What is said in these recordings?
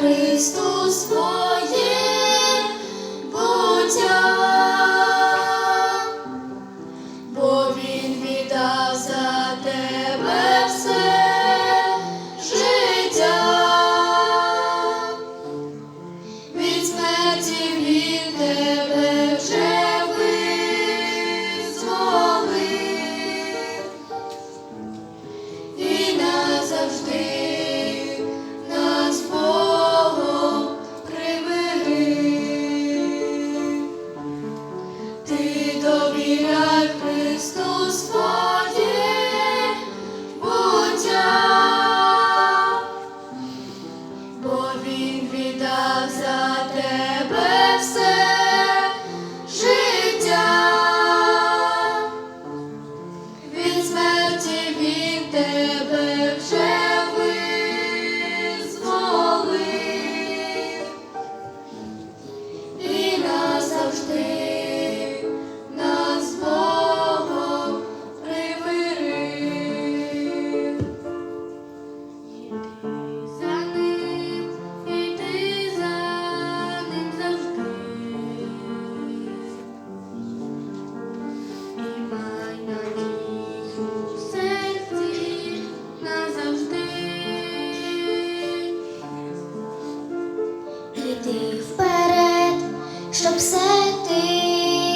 Христу своє буття, бо Він віддав за тебе все життя. Від смерті він тебе вже визволив і назавжди він Іди вперед, щоб все ти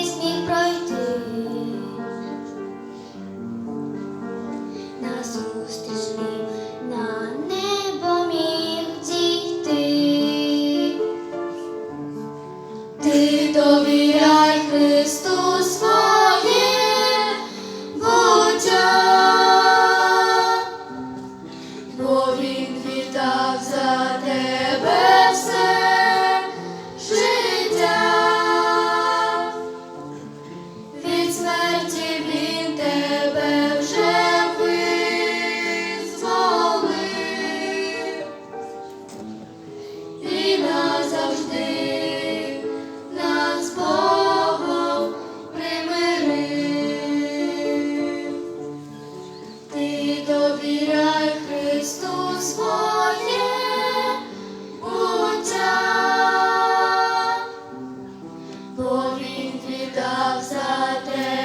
зміг пройти. Назустріч він на небо міг дійти. Ти довіряй Христу своє буття, бо Він віддав за тебе doves are dead.